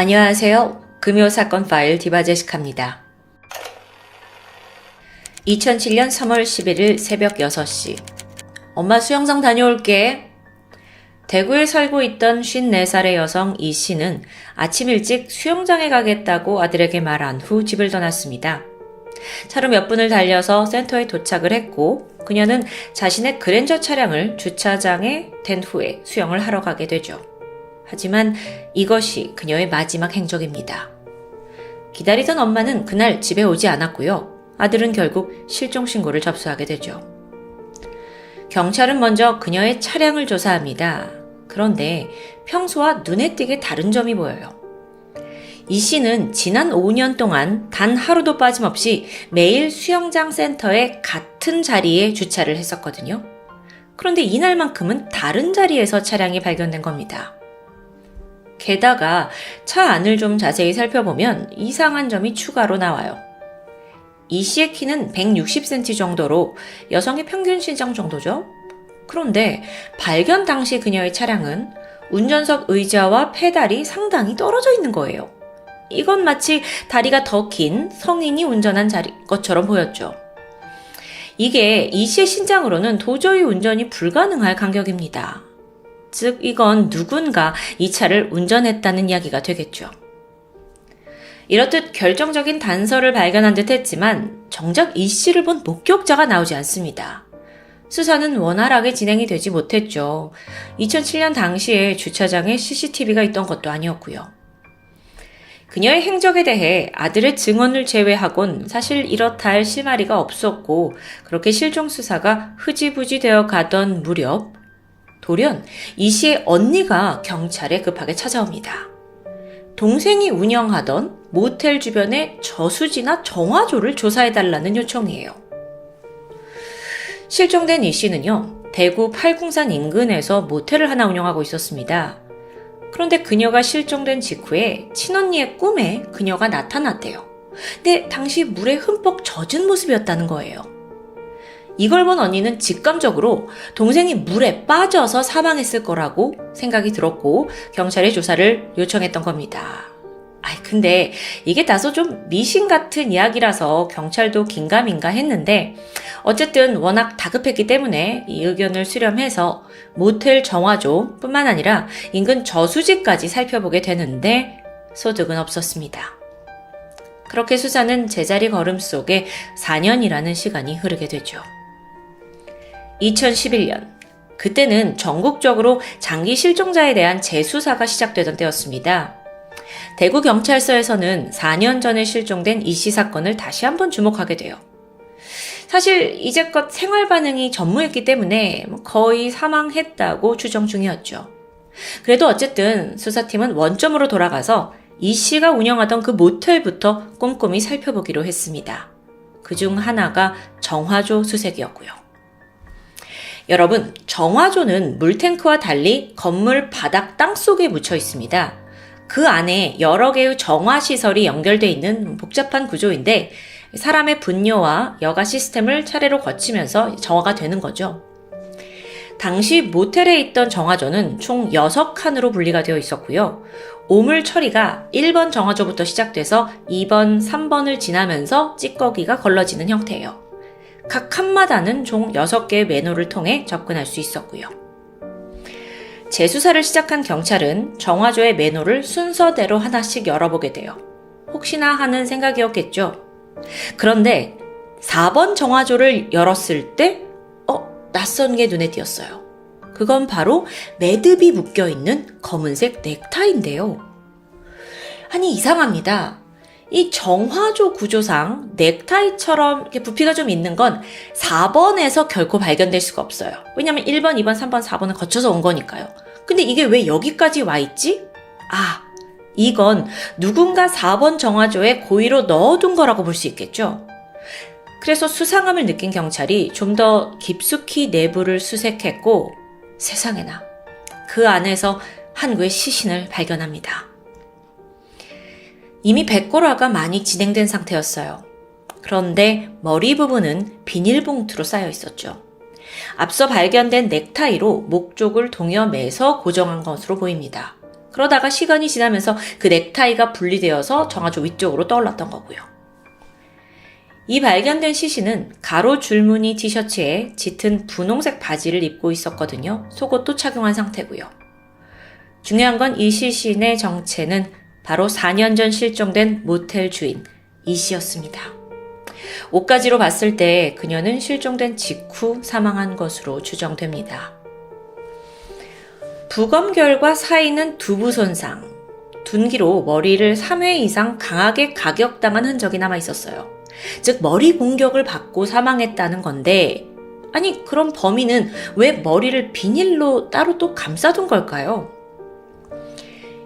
안녕하세요. 금요 사건 파일 디바제시카입니다. 2007년 3월 11일 새벽 6시. 엄마 수영장 다녀올게. 대구에 살고 있던 54살의 여성 이 씨는 아침 일찍 수영장에 가겠다고 아들에게 말한 후 집을 떠났습니다. 차로 몇 분을 달려서 센터에 도착을 했고 그녀는 자신의 그랜저 차량을 주차장에 댄 후에 수영을 하러 가게 되죠. 하지만 이것이 그녀의 마지막 행적입니다. 기다리던 엄마는 그날 집에 오지 않았고요. 아들은 결국 실종 신고를 접수하게 되죠. 경찰은 먼저 그녀의 차량을 조사합니다. 그런데 평소와 눈에 띄게 다른 점이 보여요. 이 씨는 지난 5년 동안 단 하루도 빠짐없이 매일 수영장 센터에 같은 자리에 주차를 했었거든요. 그런데 이날만큼은 다른 자리에서 차량이 발견된 겁니다. 게다가 차 안을 좀 자세히 살펴보면 이상한 점이 추가로 나와요. 이 씨의 키는 160cm 정도로 여성의 평균 신장 정도죠. 그런데 발견 당시 그녀의 차량은 운전석 의자와 페달이 상당히 떨어져 있는 거예요. 이건 마치 다리가 더 긴 성인이 운전한 자리 것처럼 보였죠. 이게 이 씨의 신장으로는 도저히 운전이 불가능할 간격입니다. 즉, 이건 누군가 이 차를 운전했다는 이야기가 되겠죠. 이렇듯 결정적인 단서를 발견한 듯 했지만 정작 이 씨를 본 목격자가 나오지 않습니다. 수사는 원활하게 진행이 되지 못했죠. 2007년 당시에 주차장에 CCTV가 있던 것도 아니었고요. 그녀의 행적에 대해 아들의 증언을 제외하곤 사실 이렇다 할 실마리가 없었고 그렇게 실종 수사가 흐지부지 되어 가던 무렵 돌연 이 씨의 언니가 경찰에 급하게 찾아옵니다. 동생이 운영하던 모텔 주변의 저수지나 정화조를 조사해달라는 요청이에요. 실종된 이 씨는요, 대구 팔궁산 인근에서 모텔을 하나 운영하고 있었습니다. 그런데 그녀가 실종된 직후에 친언니의 꿈에 그녀가 나타났대요. 근데 당시 물에 흠뻑 젖은 모습이었다는 거예요. 이걸 본 언니는 직감적으로 동생이 물에 빠져서 사망했을 거라고 생각이 들었고 경찰에 조사를 요청했던 겁니다. 아이, 근데 이게 다소 좀 미신 같은 이야기라서 경찰도 긴가민가 했는데 어쨌든 워낙 다급했기 때문에 이 의견을 수렴해서 모텔 정화조 뿐만 아니라 인근 저수지까지 살펴보게 되는데 소득은 없었습니다. 그렇게 수사는 제자리 걸음 속에 4년이라는 시간이 흐르게 되죠. 2011년 그때는 전국적으로 장기 실종자에 대한 재수사가 시작되던 때였습니다. 대구 경찰서에서는 4년 전에 실종된 이 씨 사건을 다시 한번 주목하게 돼요. 사실 이제껏 생활 반응이 전무했기 때문에 거의 사망했다고 추정 중이었죠. 그래도 어쨌든 수사팀은 원점으로 돌아가서 이 씨가 운영하던 그 모텔부터 꼼꼼히 살펴보기로 했습니다. 그 중 하나가 정화조 수색이었고요. 여러분, 정화조는 물탱크와 달리 건물 바닥 땅 속에 묻혀 있습니다. 그 안에 여러 개의 정화 시설이 연결되어 있는 복잡한 구조인데 사람의 분뇨와 여가 시스템을 차례로 거치면서 정화가 되는 거죠. 당시 모텔에 있던 정화조는 총 6칸으로 분리가 되어 있었고요. 오물 처리가 1번 정화조부터 시작돼서 2번, 3번을 지나면서 찌꺼기가 걸러지는 형태예요. 각 칸마다는 총 6개의 매너를 통해 접근할 수 있었고요. 재수사를 시작한 경찰은 정화조의 매너를 순서대로 하나씩 열어보게 돼요. 혹시나 하는 생각이었겠죠. 그런데 4번 정화조를 열었을 때, 어, 낯선 게 눈에 띄었어요. 그건 바로 매듭이 묶여 있는 검은색 넥타이인데요. 아니, 이상합니다. 이 정화조 구조상 넥타이처럼 이렇게 부피가 좀 있는 건 4번에서 결코 발견될 수가 없어요. 왜냐면 1번, 2번, 3번, 4번은 거쳐서 온 거니까요. 근데 이게 왜 여기까지 와 있지? 아, 이건 누군가 4번 정화조에 고의로 넣어둔 거라고 볼 수 있겠죠. 그래서 수상함을 느낀 경찰이 좀 더 깊숙이 내부를 수색했고 세상에나 그 안에서 한 구의 시신을 발견합니다. 이미 백골화가 많이 진행된 상태였어요. 그런데 머리 부분은 비닐봉투로 쌓여 있었죠. 앞서 발견된 넥타이로 목 쪽을 동여매서 고정한 것으로 보입니다. 그러다가 시간이 지나면서 그 넥타이가 분리되어서 정화조 위쪽으로 떠올랐던 거고요. 이 발견된 시신은 가로 줄무늬 티셔츠에 짙은 분홍색 바지를 입고 있었거든요. 속옷도 착용한 상태고요. 중요한 건 이 시신의 정체는 바로 4년 전 실종된 모텔 주인 이 씨였습니다. 옷가지로 봤을 때 그녀는 실종된 직후 사망한 것으로 추정됩니다. 부검 결과 사인은 두부 손상, 둔기로 머리를 3회 이상 강하게 가격당한 흔적이 남아 있었어요. 즉, 머리 공격을 받고 사망했다는 건데, 아니, 그럼 범인은 왜 머리를 비닐로 따로 또 감싸둔 걸까요?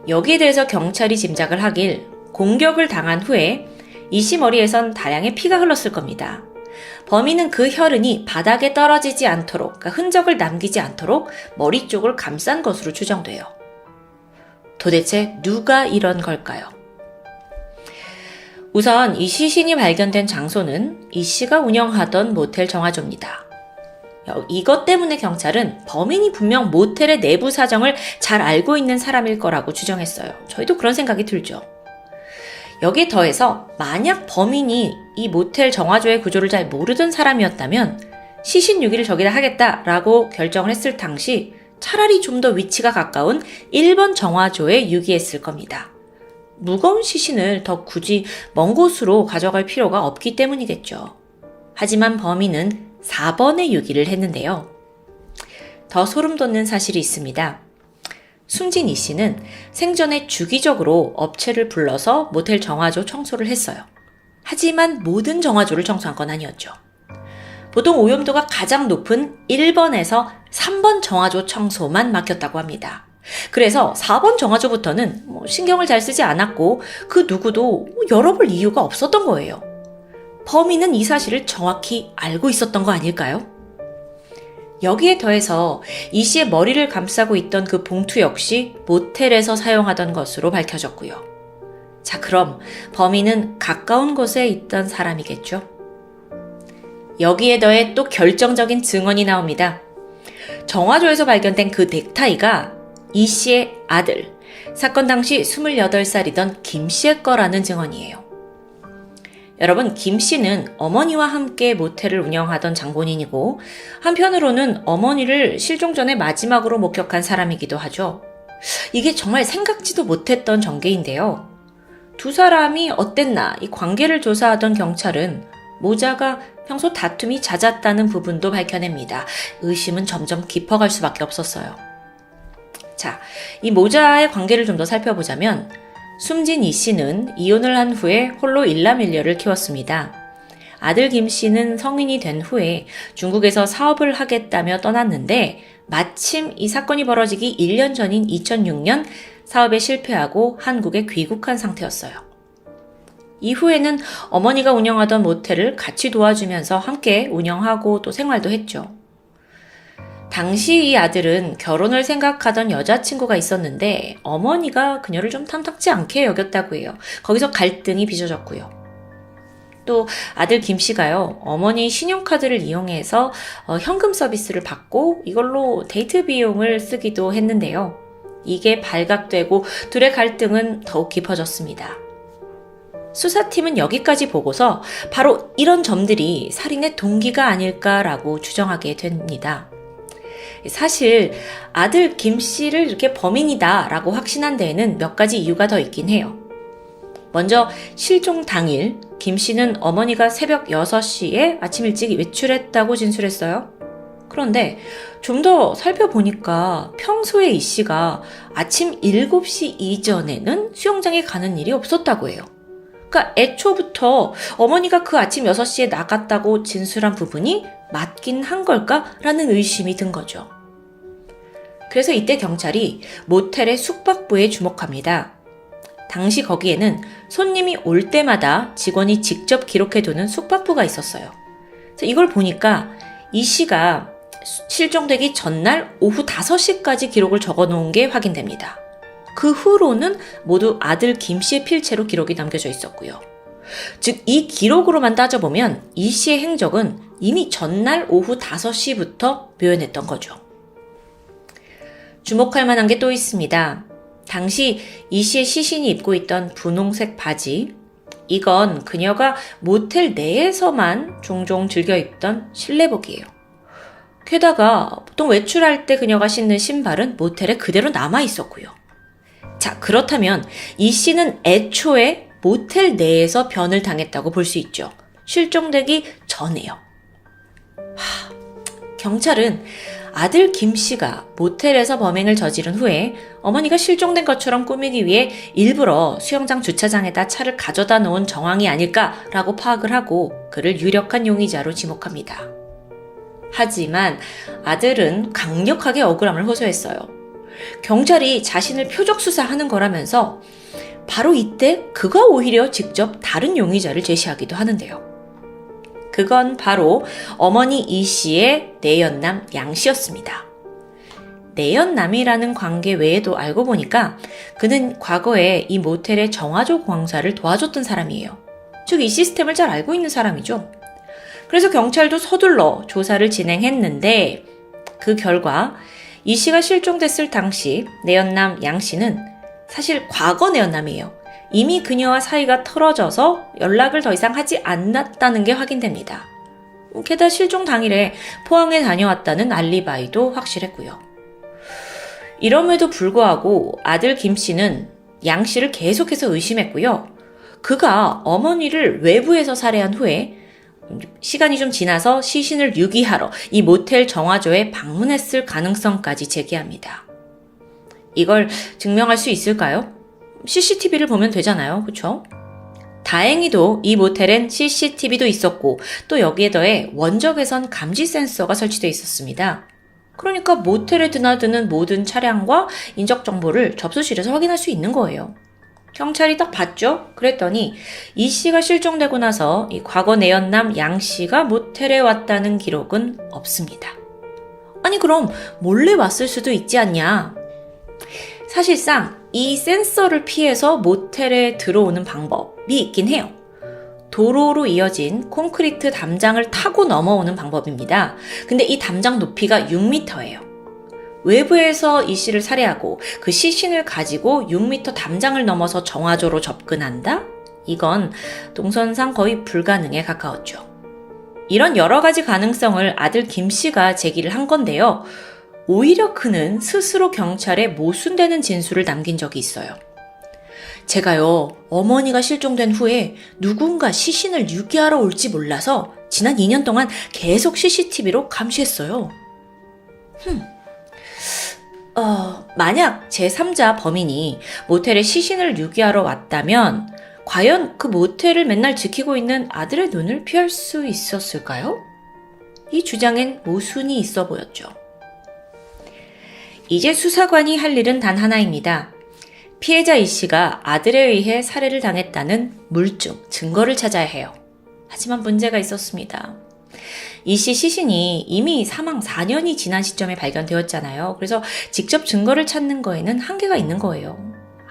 여기에 대해서 경찰이 짐작을 하길 공격을 당한 후에 이씨 머리에선 다량의 피가 흘렀을 겁니다. 범인은 그 혈흔이 바닥에 떨어지지 않도록, 그러니까 흔적을 남기지 않도록 머리 쪽을 감싼 것으로 추정돼요. 도대체 누가 이런 걸까요? 우선 이 시신이 발견된 장소는 이 씨가 운영하던 모텔 정화조입니다. 이것 때문에 경찰은 범인이 분명 모텔의 내부 사정을 잘 알고 있는 사람일 거라고 추정했어요. 저희도 그런 생각이 들죠. 여기에 더해서 만약 범인이 이 모텔 정화조의 구조를 잘 모르던 사람이었다면 시신 유기를 저기다 하겠다라고 결정을 했을 당시 차라리 좀 더 위치가 가까운 1번 정화조에 유기했을 겁니다. 무거운 시신을 더 굳이 먼 곳으로 가져갈 필요가 없기 때문이겠죠. 하지만 범인은 4번에 유기를 했는데요. 더 소름 돋는 사실이 있습니다. 숨진 이 씨는 생전에 주기적으로 업체를 불러서 모텔 정화조 청소를 했어요. 하지만 모든 정화조를 청소한 건 아니었죠. 보통 오염도가 가장 높은 1번에서 3번 정화조 청소만 맡겼다고 합니다. 그래서 4번 정화조부터는 뭐 신경을 잘 쓰지 않았고 그 누구도 열어볼 이유가 없었던 거예요. 범인은 이 사실을 정확히 알고 있었던 거 아닐까요? 여기에 더해서 이 씨의 머리를 감싸고 있던 그 봉투 역시 모텔에서 사용하던 것으로 밝혀졌고요. 자, 그럼 범인은 가까운 곳에 있던 사람이겠죠? 여기에 더해 또 결정적인 증언이 나옵니다. 정화조에서 발견된 그 넥타이가 이 씨의 아들, 사건 당시 28살이던 김 씨의 거라는 증언이에요. 여러분, 김 씨는 어머니와 함께 모텔을 운영하던 장본인이고, 한편으로는 어머니를 실종 전에 마지막으로 목격한 사람이기도 하죠. 이게 정말 생각지도 못했던 전개인데요. 두 사람이 어땠나 이 관계를 조사하던 경찰은 모자가 평소 다툼이 잦았다는 부분도 밝혀냅니다. 의심은 점점 깊어갈 수밖에 없었어요. 자, 이 모자의 관계를 좀 더 살펴보자면 숨진 이 씨는 이혼을 한 후에 홀로 일남일녀를 키웠습니다. 아들 김 씨는 성인이 된 후에 중국에서 사업을 하겠다며 떠났는데 마침 이 사건이 벌어지기 1년 전인 2006년 사업에 실패하고 한국에 귀국한 상태였어요. 이후에는 어머니가 운영하던 모텔을 같이 도와주면서 함께 운영하고 또 생활도 했죠. 당시 이 아들은 결혼을 생각하던 여자친구가 있었는데 어머니가 그녀를 좀 탐탁지 않게 여겼다고 해요. 거기서 갈등이 빚어졌고요. 또 아들 김 씨가요, 어머니 신용카드를 이용해서 어, 현금 서비스를 받고 이걸로 데이트 비용을 쓰기도 했는데요. 이게 발각되고 둘의 갈등은 더욱 깊어졌습니다. 수사팀은 여기까지 보고서 바로 이런 점들이 살인의 동기가 아닐까라고 추정하게 됩니다. 사실 아들 김 씨를 이렇게 범인이다라고 확신한 데에는 몇 가지 이유가 더 있긴 해요. 먼저 실종 당일 김 씨는 어머니가 새벽 6시에 아침 일찍 외출했다고 진술했어요. 그런데 좀 더 살펴보니까 평소에 이 씨가 아침 7시 이전에는 수영장에 가는 일이 없었다고 해요. 그러니까 애초부터 어머니가 그 아침 6시에 나갔다고 진술한 부분이 맞긴 한 걸까라는 의심이 든 거죠. 그래서 이때 경찰이 모텔의 숙박부에 주목합니다. 당시 거기에는 손님이 올 때마다 직원이 직접 기록해두는 숙박부가 있었어요. 이걸 보니까 이 씨가 실종되기 전날 오후 5시까지 기록을 적어 놓은 게 확인됩니다. 그 후로는 모두 아들 김 씨의 필체로 기록이 남겨져 있었고요. 즉, 이 기록으로만 따져보면 이 씨의 행적은 이미 전날 오후 5시부터 묘연했던 거죠. 주목할 만한 게 또 있습니다. 당시 이 씨의 시신이 입고 있던 분홍색 바지, 이건 그녀가 모텔 내에서만 종종 즐겨 입던 실내복이에요. 게다가 보통 외출할 때 그녀가 신는 신발은 모텔에 그대로 남아 있었고요. 자, 그렇다면 이 씨는 애초에 모텔 내에서 변을 당했다고 볼 수 있죠. 실종되기 전에요. 하, 경찰은 아들 김 씨가 모텔에서 범행을 저지른 후에 어머니가 실종된 것처럼 꾸미기 위해 일부러 수영장 주차장에다 차를 가져다 놓은 정황이 아닐까라고 파악을 하고 그를 유력한 용의자로 지목합니다. 하지만 아들은 강력하게 억울함을 호소했어요. 경찰이 자신을 표적 수사하는 거라면서 바로 이때 그가 오히려 직접 다른 용의자를 제시하기도 하는데요. 그건 바로 어머니 이 씨의 내연남 양 씨였습니다. 내연남이라는 관계 외에도 알고 보니까 그는 과거에 이 모텔의 정화조 공사를 도와줬던 사람이에요. 즉, 이 시스템을 잘 알고 있는 사람이죠. 그래서 경찰도 서둘러 조사를 진행했는데 그 결과 이 씨가 실종됐을 당시 내연남 양 씨는 사실 과거 내연남이에요. 이미 그녀와 사이가 틀어져서 연락을 더 이상 하지 않았다는 게 확인됩니다. 게다가 실종 당일에 포항에 다녀왔다는 알리바이도 확실했고요. 이럼에도 불구하고 아들 김 씨는 양 씨를 계속해서 의심했고요. 그가 어머니를 외부에서 살해한 후에 시간이 좀 지나서 시신을 유기하러 이 모텔 정화조에 방문했을 가능성까지 제기합니다. 이걸 증명할 수 있을까요? CCTV를 보면 되잖아요. 그쵸? 다행히도 이 모텔엔 CCTV도 있었고 또 여기에 더해 원적외선 감지 센서가 설치되어 있었습니다. 그러니까 모텔에 드나드는 모든 차량과 인적 정보를 접수실에서 확인할 수 있는 거예요. 경찰이 딱 봤죠? 그랬더니 이 씨가 실종되고 나서 이 과거 내연남 양 씨가 모텔에 왔다는 기록은 없습니다. 아니 그럼 몰래 왔을 수도 있지 않냐? 사실상 이 센서를 피해서 모텔에 들어오는 방법이 있긴 해요. 도로로 이어진 콘크리트 담장을 타고 넘어오는 방법입니다. 근데 이 담장 높이가 6m예요. 외부에서 이 씨를 살해하고 그 시신을 가지고 6m 담장을 넘어서 정화조로 접근한다? 이건 동선상 거의 불가능에 가까웠죠. 이런 여러 가지 가능성을 아들 김 씨가 제기를 한 건데요. 오히려 그는 스스로 경찰에 모순되는 진술을 남긴 적이 있어요. 제가요, 어머니가 실종된 후에 누군가 시신을 유기하러 올지 몰라서 지난 2년 동안 계속 CCTV로 감시했어요. 흠. 어, 만약 제3자 범인이 모텔에 시신을 유기하러 왔다면 과연 그 모텔을 맨날 지키고 있는 아들의 눈을 피할 수 있었을까요? 이 주장엔 모순이 있어 보였죠. 이제 수사관이 할 일은 단 하나입니다. 피해자 이 씨가 아들에 의해 살해를 당했다는 물증, 증거를 찾아야 해요. 하지만 문제가 있었습니다. 이 씨 시신이 이미 사망 4년이 지난 시점에 발견되었잖아요. 그래서 직접 증거를 찾는 거에는 한계가 있는 거예요.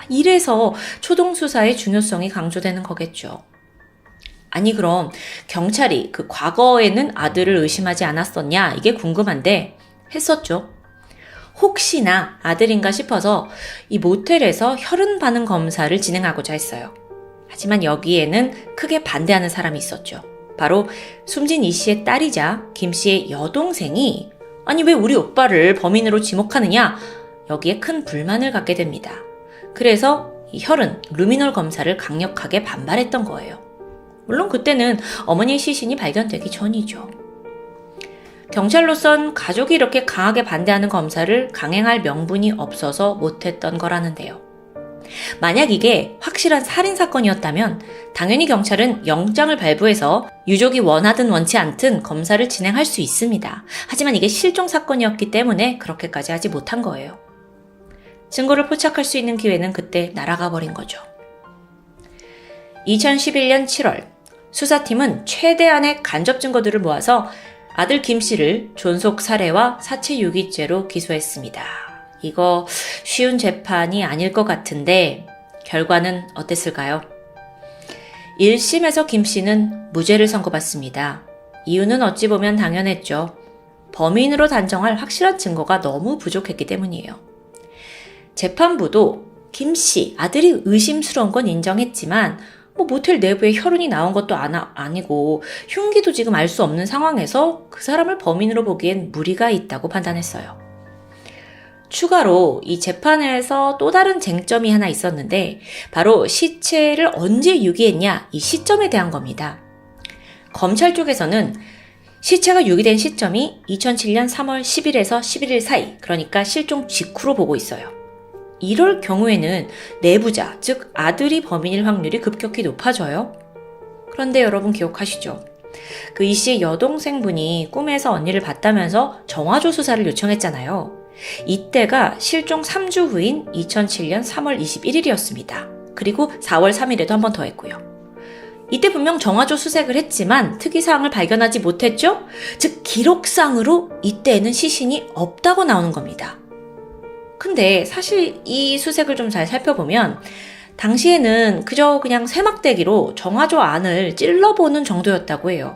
이래서 초동 수사의 중요성이 강조되는 거겠죠. 아니 그럼 경찰이 그 과거에는 아들을 의심하지 않았었냐 이게 궁금한데 했었죠. 혹시나 아들인가 싶어서 이 모텔에서 혈흔 반응 검사를 진행하고자 했어요. 하지만 여기에는 크게 반대하는 사람이 있었죠. 바로 숨진 이 씨의 딸이자 김 씨의 여동생이 아니 왜 우리 오빠를 범인으로 지목하느냐 여기에 큰 불만을 갖게 됩니다. 그래서 이 혈흔 루미놀 검사를 강력하게 반발했던 거예요. 물론 그때는 어머니의 시신이 발견되기 전이죠. 경찰로선 가족이 이렇게 강하게 반대하는 검사를 강행할 명분이 없어서 못했던 거라는데요. 만약 이게 확실한 살인사건이었다면 당연히 경찰은 영장을 발부해서 유족이 원하든 원치 않든 검사를 진행할 수 있습니다. 하지만 이게 실종사건이었기 때문에 그렇게까지 하지 못한 거예요. 증거를 포착할 수 있는 기회는 그때 날아가 버린 거죠. 2011년 7월 수사팀은 최대한의 간접 증거들을 모아서 아들 김 씨를 존속 살해와 사체 유기죄로 기소했습니다. 이거 쉬운 재판이 아닐 것 같은데 결과는 어땠을까요? 1심에서 김 씨는 무죄를 선고받습니다. 이유는 어찌 보면 당연했죠. 범인으로 단정할 확실한 증거가 너무 부족했기 때문이에요. 재판부도 김 씨, 아들이 의심스러운 건 인정했지만, 뭐 모텔 내부에 혈흔이 나온 것도 아나, 아니고, 흉기도 지금 알 수 없는 상황에서 그 사람을 범인으로 보기엔 무리가 있다고 판단했어요. 추가로 이 재판에서 또 다른 쟁점이 하나 있었는데, 바로 시체를 언제 유기했냐, 이 시점에 대한 겁니다. 검찰 쪽에서는 시체가 유기된 시점이 2007년 3월 10일에서 11일 사이, 그러니까 실종 직후로 보고 있어요. 이럴 경우에는 내부자, 즉 아들이 범인일 확률이 급격히 높아져요. 그런데 여러분 기억하시죠? 그 이 씨의 여동생분이 꿈에서 언니를 봤다면서 정화조 수사를 요청했잖아요. 이때가 실종 3주 후인 2007년 3월 21일이었습니다. 그리고 4월 3일에도 한 번 더 했고요. 이때 분명 정화조 수색을 했지만 특이사항을 발견하지 못했죠? 즉, 기록상으로 이때에는 시신이 없다고 나오는 겁니다. 근데 사실 이 수색을 좀 잘 살펴보면 당시에는 그저 그냥 세막대기로 정화조 안을 찔러보는 정도였다고 해요.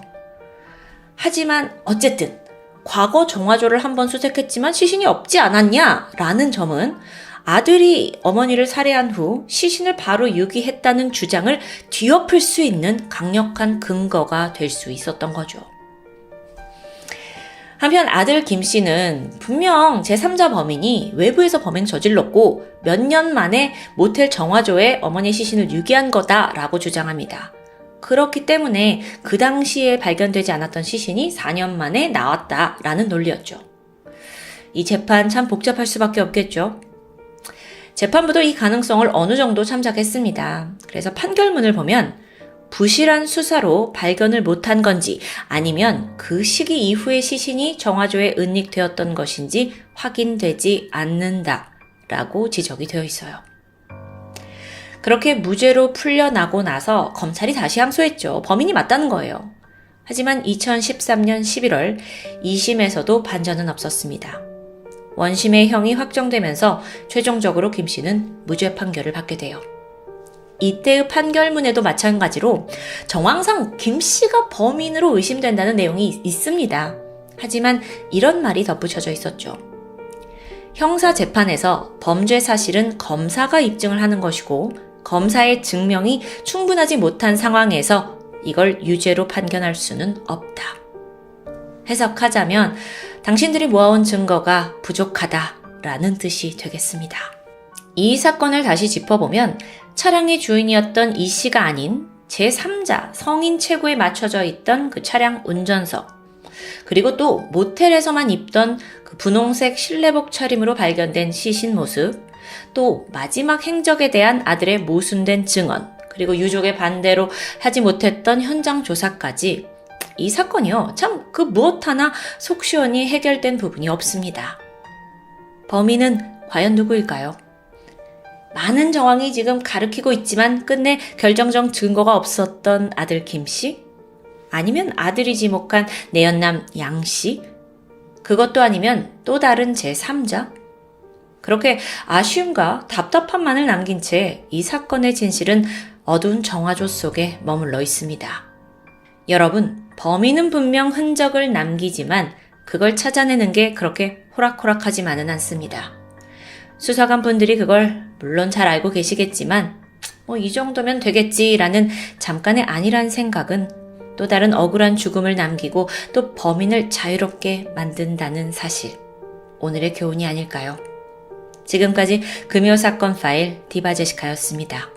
하지만 어쨌든 과거 정화조를 한번 수색했지만 시신이 없지 않았냐? 라는 점은 아들이 어머니를 살해한 후 시신을 바로 유기했다는 주장을 뒤엎을 수 있는 강력한 근거가 될 수 있었던 거죠. 한편 아들 김 씨는 분명 제3자 범인이 외부에서 범행 저질렀고 몇 년 만에 모텔 정화조에 어머니 시신을 유기한 거다라고 주장합니다. 그렇기 때문에 그 당시에 발견되지 않았던 시신이 4년 만에 나왔다라는 논리였죠. 이 재판 참 복잡할 수밖에 없겠죠. 재판부도 이 가능성을 어느 정도 참작했습니다. 그래서 판결문을 보면 부실한 수사로 발견을 못한 건지 아니면 그 시기 이후의 시신이 정화조에 은닉되었던 것인지 확인되지 않는다 라고 지적이 되어 있어요. 그렇게 무죄로 풀려나고 나서 검찰이 다시 항소했죠. 범인이 맞다는 거예요. 하지만 2013년 11월 2심에서도 반전은 없었습니다. 원심의 형이 확정되면서 최종적으로 김 씨는 무죄 판결을 받게 돼요. 이때의 판결문에도 마찬가지로 정황상 김 씨가 범인으로 의심된다는 내용이 있습니다. 하지만 이런 말이 덧붙여져 있었죠. 형사 재판에서 범죄 사실은 검사가 입증을 하는 것이고 검사의 증명이 충분하지 못한 상황에서 이걸 유죄로 판결할 수는 없다. 해석하자면 당신들이 모아온 증거가 부족하다라는 뜻이 되겠습니다. 이 사건을 다시 짚어보면 차량의 주인이었던 이 씨가 아닌 제3자 성인 체구에 맞춰져 있던 그 차량 운전석 그리고 또 모텔에서만 입던 그 분홍색 실내복 차림으로 발견된 시신 모습 또 마지막 행적에 대한 아들의 모순된 증언 그리고 유족의 반대로 하지 못했던 현장 조사까지 이 사건이요. 참 그 무엇 하나 속 시원히 해결된 부분이 없습니다. 범인은 과연 누구일까요? 많은 정황이 지금 가르키고 있지만 끝내 결정적 증거가 없었던 아들 김 씨? 아니면 아들이 지목한 내연남 양 씨? 그것도 아니면 또 다른 제3자? 그렇게 아쉬움과 답답함만을 남긴 채 이 사건의 진실은 어두운 정화조 속에 머물러 있습니다. 여러분, 범인은 분명 흔적을 남기지만 그걸 찾아내는 게 그렇게 호락호락하지만은 않습니다. 수사관 분들이 그걸 물론 잘 알고 계시겠지만 뭐 이 정도면 되겠지라는 잠깐의 아니란 생각은 또 다른 억울한 죽음을 남기고 또 범인을 자유롭게 만든다는 사실. 오늘의 교훈이 아닐까요? 지금까지 금요 사건 파일 디바제시카였습니다.